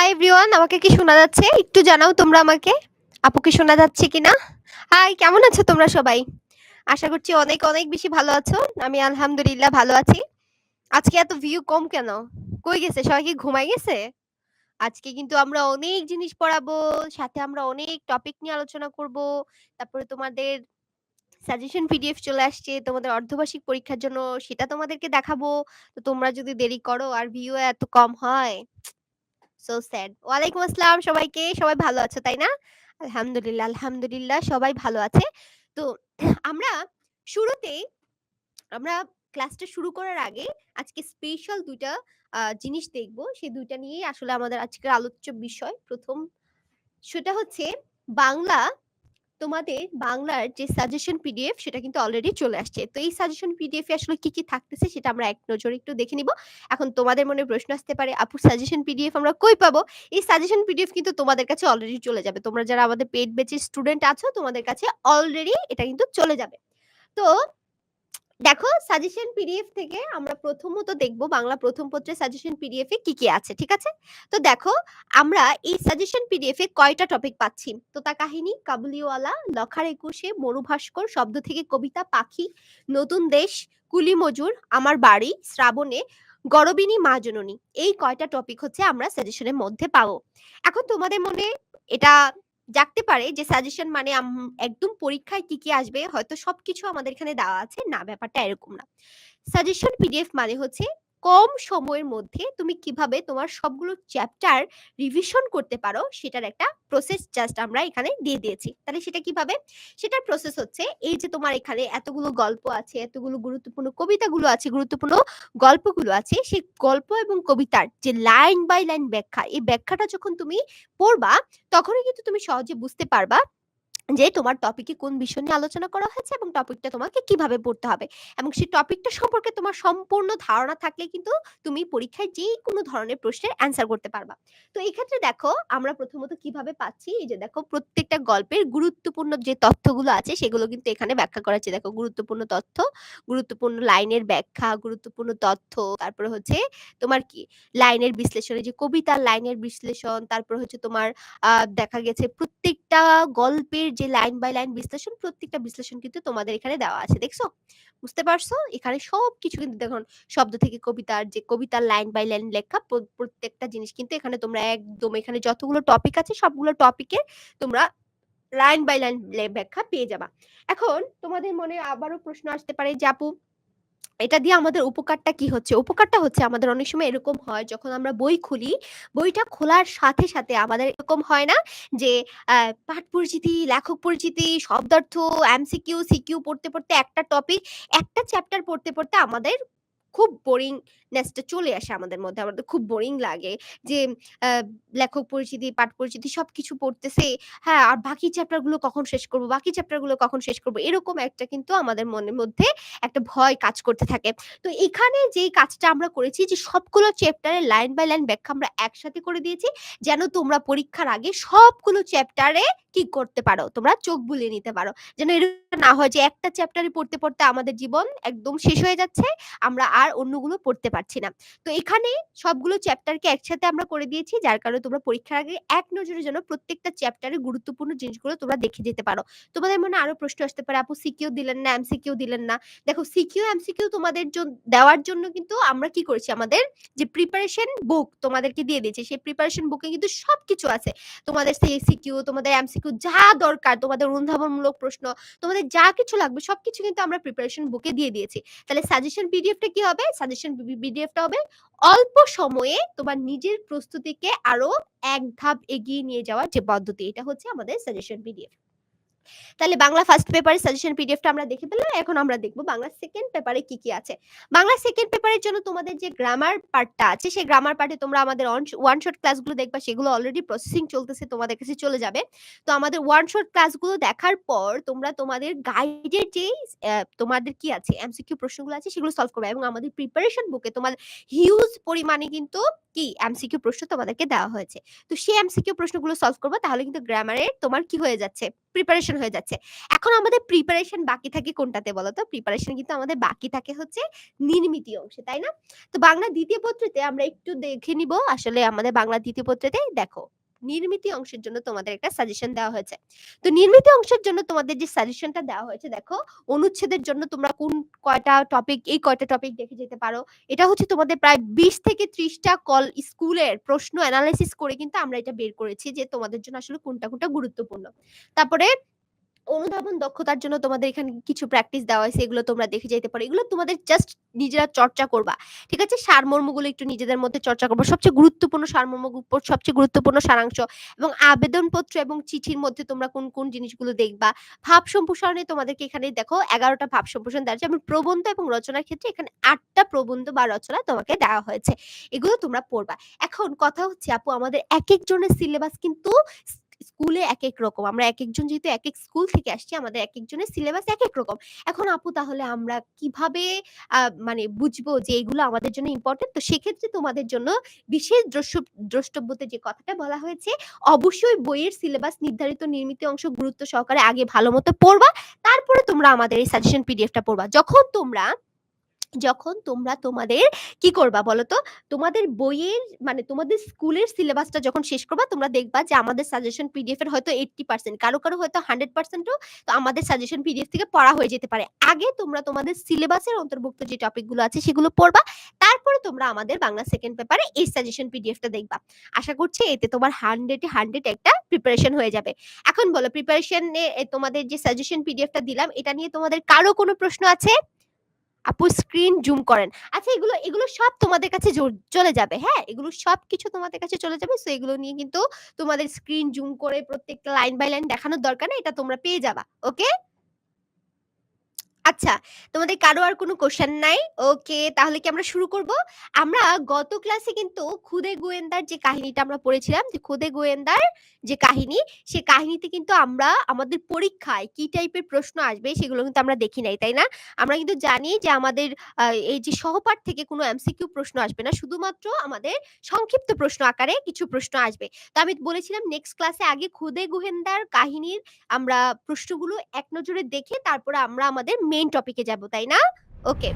Hi everyone আমাকে কি শোনা যাচ্ছে? একটু জানাও তোমরা আমাকে। আপু কি শোনা যাচ্ছে কিনা? হাই কেমন আছো তোমরা সবাই? আশা করছি অনেক, অনেক বেশি ভালো আছো। আমি আলহামদুলিল্লাহ ভালো আছি। আজকে এত ভিউ কম কেন? কই গেছে? সবাই কি ঘুমায় গেছে? আজকে কিন্তু আমরা অনেক জিনিস পড়াবো। সাথে আমরা অনেক টপিক নিয়ে আলোচনা করব। তারপরে তোমাদের সাজেশন পিডিএফ চলে আসছে তোমাদের অর্ধবার্ষিক পরীক্ষার জন্য সেটা তোমাদেরকে দেখাবো। তো তোমরা যদি দেরি করো আর ভিউ এত কম হয় সো স্যাড। ওয়ালাইকুম আসসালাম সবাইকে। সবাই ভালো আছো, তাই না? আলহামদুলিল্লাহ, আলহামদুলিল্লাহ সবাই ভালো আছে। তো আমরা শুরুতেই আমরা ক্লাসটা শুরু করার আগে আজকে স্পেশাল দুটা জিনিস দেখব। সেই ২ টা নিয়েই আসলে আমাদের আজকের আলোচ্য বিষয়। প্রথম সেটা হচ্ছে বাংলা তোমাদের বাংলার যে সাজেশন পিডিএফ সেটা কিন্তু অলরেডি চলে আসছে। তো এই সাজেশন পিডিএফ এ আসলে কি, কি থাকতেছে সেটা আমরা এক নজরে একটু দেখে নিব। এখন তোমাদের মনে প্রশ্ন আসতে পারে, "আপু সাজেশন পিডিএফ আমরা কই পাবো?" এই সাজেশন পিডিএফ কিন্তু তোমাদের কাছে অলরেডি চলে যাবে। তোমরা যারা আমাদের পেইড ব্যাচের স্টুডেন্ট আছো তোমাদের কাছে অলরেডি এটা কিন্তু চলে যাবে। তো দেখো সাজেশন পিডিএফ থেকে আমরা প্রথমত দেখব বাংলা প্রথম পত্রের সাজেশন পিডিএফ এ কি, কি আছে। ঠিক আছে? তো দেখো আমরা এই সাজেশন পিডিএফ এ কয়টা টপিক পাচ্ছি। তোতা কাহিনী, কাবুলিওয়ালা, লখার একুশে, মরুভাস্কর, শব্দ থেকে কবিতা, পাখি, নতুন দেশ, কুলি মজুর, আমার বাড়ি, শ্রাবণে, গরবিনী মা জননী। এই কয়টা টপিক হচ্ছে আমরা সাজেশনের মধ্যে পাবো। এখন তোমাদের মনে এটা জাগতে পারে যে সাজেশন মানে একদম পরীক্ষায় কি, কি আসবে হয়তো সবকিছু আমাদের এখানে দেওয়া আছে। না ব্যাপারটা এরকম না। সাজেশন পিডিএফ মানে হচ্ছে কম সময়ের মধ্যে তুমি কীভাবে তোমার সবগুলো চ্যাপ্টার রিভিশন করতে পারো সেটার একটা প্রসেস জাস্ট আমরা এখানে দিয়ে দিয়েছি। তাহলে সেটা কীভাবে? সেটার প্রসেস হচ্ছে এই যে তোমার এখানে এতগুলো গল্প আছে, এতগুলো গুরুত্বপূর্ণ কবিতাগুলো আছে, গুরুত্বপূর্ণ গল্পগুলো আছে, সেই গল্প এবং কবিতার যে লাইন বাই লাইন ব্যাখ্যা, এই ব্যাখ্যাটা যখন তুমি পড়বা তখনই কিন্তু তুমি সহজে বুঝতে পারবা যে তোমার টপিকে কোন বিষয় নিয়ে আলোচনা করা হয়েছে এবং টপিকটা তোমাকে কীভাবে পড়তে হবে। এবং সেই টপিকটা সম্পর্কে তোমার সম্পূর্ণ ধারণা থাকলে কিন্তু তুমি পরীক্ষায় যে কোনো ধরনের প্রশ্নের অ্যান্সার করতে পারবা। তো এই ক্ষেত্রে দেখো আমরা প্রথমত কীভাবে পাচ্ছি এই যে দেখো প্রত্যেকটা গল্পের গুরুত্বপূর্ণ যে তথ্যগুলো আছে সেগুলো কিন্তু এখানে ব্যাখ্যা করা আছে। দেখো গুরুত্বপূর্ণ তথ্য, গুরুত্বপূর্ণ লাইনের ব্যাখ্যা, গুরুত্বপূর্ণ তথ্য, তারপরে হচ্ছে তোমার কি লাইনের বিশ্লেষণ যে কবিতার লাইনের বিশ্লেষণ, তারপর হচ্ছে তোমার দেখা গেছে প্রত্যেকটা গল্পের যে লাইন বাই লাইন বিশ্লেষণ, প্রত্যেকটা বিশ্লেষণ কিন্তু তোমাদের এখানে দেওয়া আছে। দেখছ? বুঝতে পারছ? এখানে সব কিছু কিন্তু দেখুন, শব্দ থেকে কবিতার যে কবিতার লাইন বাই লাইন লেখা প্রত্যেকটা জিনিস কিন্তু এখানে তোমরা একদম এখানে যতগুলো টপিক আছে, সবগুলো টপিকের তোমরা লাইন বাই লাইন ব্যাখ্যা পেয়ে যাবা। এখন তোমাদের মনে আবারও প্রশ্ন আসতে পারে যে আপু এটা দিয়ে আমাদের উপকারটা কি হচ্ছে? উপকারটা হচ্ছে আমাদের অনেক সময় এরকম হয় যখন আমরা বই খুলি, বইটা খোলার সাথে, সাথে আমাদের এরকম হয় না যে পাঠ পরিচিতি, লেখক পরিচিতি, শব্দার্থ, এমসিকিউ, সিকিউ পড়তে, পড়তে একটা টপিক, একটা চ্যাপ্টার পড়তে, পড়তে আমাদের খুব বোরিংনেস টা চলে আসে আমাদের মধ্যে। আমাদের খুব বোরিং লাগে যে লেখক পরিচিতি, পাঠ পরিচিতি সবকিছু পড়তেছি। হ্যাঁ, আর বাকি চ্যাপ্টারগুলো কখন শেষ করব, বাকি চ্যাপ্টারগুলো কখন শেষ করব। এরকম একটা কিন্তু আমাদের মনের মধ্যে একটা ভয় কাজ করতে থাকে। তো এখানে যেই কাজটা আমরা করেছি যে সবগুলো চ্যাপ্টারের লাইন বাই লাইন ব্যাখ্যা আমরা একসাথে করে দিয়েছি। যেন তোমরা পরীক্ষার আগে সবগুলো চ্যাপ্টারে কি করতে পারো? তোমরা চোখ বুলিয়ে নিতে পারো। যেন এরকম না হয় যে একটা চ্যাপ্টারে পড়তে, পড়তে আমাদের জীবন একদম শেষ হয়ে যাচ্ছে। আমরা আর অন্যগুলো পড়তে পারছি না। তো এখানে সবগুলো চ্যাপ্টারকে একসাথে আমরা করে দিয়েছি। যার কারণে তোমরা পরীক্ষার আগে এক নজরে যেন প্রত্যেকটা চ্যাপ্টারের গুরুত্বপূর্ণ জিনিসগুলো তোমরা দেখে যেতে পারো। তোমাদের মনে আরও প্রশ্ন আসতে পারে, আপু সিকিউ দিলেন না, এমসিকিউ দিলেন না। দেখো সিকিউ, এমসিকিউ তোমাদের দেওয়ার জন্য কিন্তু আমরা কি করেছি আমাদের যে প্রিপারেশন বুক তোমাদেরকে দিয়ে দিয়েছি। সেই প্রিপারেশন বুকে কিন্তু সবকিছু আছে। তোমাদের সিকিউ, তোমাদের এমসিকিউ যা দরকার, তোমাদের অনুধাবনমূলক প্রশ্ন, তোমাদের যা কিছু লাগবে সবকিছু কিন্তু আমরা প্রিপারেশন বুকে দিয়ে দিয়েছি। তাহলে সাজেশন পিডিএফটা কি হবে? সাজেশন পিডিএফটা হবে অল্প সময়ে তোমার নিজের প্রস্তুতিকে আরও এক ধাপ এগিয়ে নিয়ে যাওয়ার যে পদ্ধতি, এটা হচ্ছে আমাদের সাজেশন পিডিএফ। তাহলে বাংলা ফার্স্ট পেপারের সাজেশন পিডিএফটা আমরা দেখে ফেললাম। এখন আমরা দেখব বাংলা সেকেন্ড পেপারে কি, কি আছে। বাংলা সেকেন্ড পেপারের জন্য তোমাদের যে গ্রামার পার্টটা আছে সেই গ্রামার পার্টে তোমরা আমাদের ওয়ান শট ক্লাসগুলো দেখবা সেগুলো অলরেডি প্রসেসিং চলতেছে তোমাদের কাছে চলে যাবে। তো আমাদের ওয়ান শট ক্লাসগুলো দেখার পর তোমরা তোমাদের গাইডের অ্যা তোমাদের কি আছে এমসিকিউ প্রশ্নগুলো আছে সেগুলো সলভ করবে এবং আমাদের প্রিপারেশন বুকে তোমাদের হিউজ পরিমাণে কিন্তু কি এমসিকিউ প্রশ্ন তোমাদেরকে দেওয়া হয়েছে। তো সেই এমসিকিউ প্রশ্নগুলো সলভ করব তাহলে কিন্তু গ্রামারে তোমার কি হয়ে যাচ্ছে প্রিপারেশন হয়ে যাচ্ছে। এখন আমাদের প্রিপারেশন বাকি থাকে কোনটাতে বলো তো? প্রিপারেশন কিন্তু আমাদের বাকি থাকে হচ্ছে নির্মিতি অংশে, তাই না? তো বাংলা দ্বিতীয় পত্রতে আমরা একটু দেখে নিব আসলে আমাদের বাংলা দ্বিতীয় পত্রতে দেখো নির্মিতি অংশের জন্য তোমাদের একটা সাজেশন দেওয়া হয়েছে। তো নির্মিতি অংশের জন্য তোমাদের যে সাজেশনটা দেওয়া হয়েছে দেখো, অনুচ্ছেদের জন্য তোমরা কোন কয়টা টপিক এই কয়টা টপিক দেখে যেতে পারো। এটা হচ্ছে তোমাদের প্রায় ২০ থেকে ত্রিশটা কল স্কুলের প্রশ্ন অ্যানালাইসিস করে কিন্তু আমরা এটা বের করেছি যে তোমাদের জন্য আসলে কোনটা, কোনটা গুরুত্বপূর্ণ। তারপরে অনুধাবন দক্ষতার জন্য তোমাদের এখানে কিছু প্র্যাকটিস দেওয়া হয়েছে এগুলো তোমরা দেখে যাইতে পারো। এগুলো তোমাদের জাস্ট নিজেরা চর্চা করবা। ঠিক আছে? সারমর্মগুলো একটু নিজেদের মধ্যে চর্চা করবা। সবচেয়ে গুরুত্বপূর্ণ সারমর্ম সবচেয়ে গুরুত্বপূর্ণ সারাংশ এবং আবেদনপত্র এবং চিঠির মধ্যে তোমরা কোন, কোন জিনিসগুলো দেখবা। ভাব সম্প্রসারণে তোমাদেরকে এখানে দেখো এগারোটা ভাব সম্প্রসারণ দেওয়া আছে এবং প্রবন্ধ এবং রচনার ক্ষেত্রে এখানে আটটা প্রবন্ধ বা রচনা তোমাকে দেওয়া হয়েছে। এগুলো তোমরা পড়বা। এখন কথা হচ্ছে আপু আমাদের এক জনের সিলেবাস কিন্তু স্কুলে এক এক রকম। আমরা একেকজন যেহেতু একেক স্কুল থেকে আসছি আমাদের এক একজনের সিলেবাস এক এক রকম। এখন আপু তাহলে আমরা কীভাবে মানে বুঝব যে এগুলো আমাদের জন্য ইম্পোর্টেন্ট? তো সেক্ষেত্রে তোমাদের জন্য বিশেষ দ্রষ্টব্যতে যে কথাটা বলা হয়েছে, অবশ্যই বইয়ের সিলেবাস নির্ধারিত নির্মিত অংশ গুরুত্ব সহকারে আগে ভালো মতো পড়বা। তারপরে তোমরা আমাদের এই সাজেশন পিডিএফটা পড়বা। যখন তোমরা যখন তোমরা তোমাদের কি করবা বলো তো? তোমাদের বইয়ের মানে তোমাদের স্কুলের সিলেবাসটা যখন শেষ করবা তোমরা দেখবা যে আমাদের সাজেশন পিডিএফ এর হয়তো 80% কারও, কারও হয়তো 100% ও তো আমাদের সাজেশন পিডিএফ থেকে পড়া হয়ে যেতে পারে। আগে তোমরা তোমাদের সিলেবাসের অন্তর্ভুক্ত যে টপিকগুলো আছে সেগুলো পড়বা। তারপরে তোমরা আমাদের বাংলা সেকেন্ড পেপারে এই সাজেশন পিডিএফটা দেখবা। আশা করছি এতে তোমার 100 এ 100 একটা প্রিপারেশন হয়ে যাবে। এখন বলো প্রিপারেশন তোমাদের যে সাজেশন পিডিএফটা দিলাম এটা নিয়ে তোমাদের কারও কোনো প্রশ্ন আছে? আপু স্ক্রিন জুম করেন। আচ্ছা এগুলো, এগুলো সব তোমাদের কাছে চলে যাবে, হ্যাঁ? এগুলো সব কিছু তোমাদের কাছে চলে যাবে। সো এগুলো নিয়ে কিন্তু তোমাদের স্ক্রিন জুম করে প্রত্যেকটা লাইন বাই লাইন দেখানোর দরকার নেই। এটা তোমরা পেয়ে যাবা। ওকে? আচ্ছা, তোমাদের কারও আর কোনো কোয়েশ্চেন নাই? ওকে, তাহলে কি আমরা শুরু করব? আমরা গত ক্লাসে কিন্তু খুদে গোয়েন্দার যে কাহিনীটা আমরা পড়েছিলাম যে খুদে গোয়েন্দার যে কাহিনী, সে কাহিনীতে কিন্তু আমরা আমাদের পরীক্ষায় কি টাইপের প্রশ্ন আসবে সেগুলো কিন্তু আমরা দেখি নাই, তাই না? আমরা কিন্তু জানি যে আমাদের এই যে সহপাঠ থেকে কোনো এমসিকিউ প্রশ্ন আসবে না। শুধুমাত্র আমাদের সংক্ষিপ্ত প্রশ্ন আকারে কিছু প্রশ্ন আসবে। তো আমি বলেছিলাম নেক্সট ক্লাসে আগে খুদে গোয়েন্দার কাহিনীর আমরা প্রশ্নগুলো এক নজরে দেখে তারপরে আমরা আমাদের মেইন টপিকে যাব, তাই না? ওকে।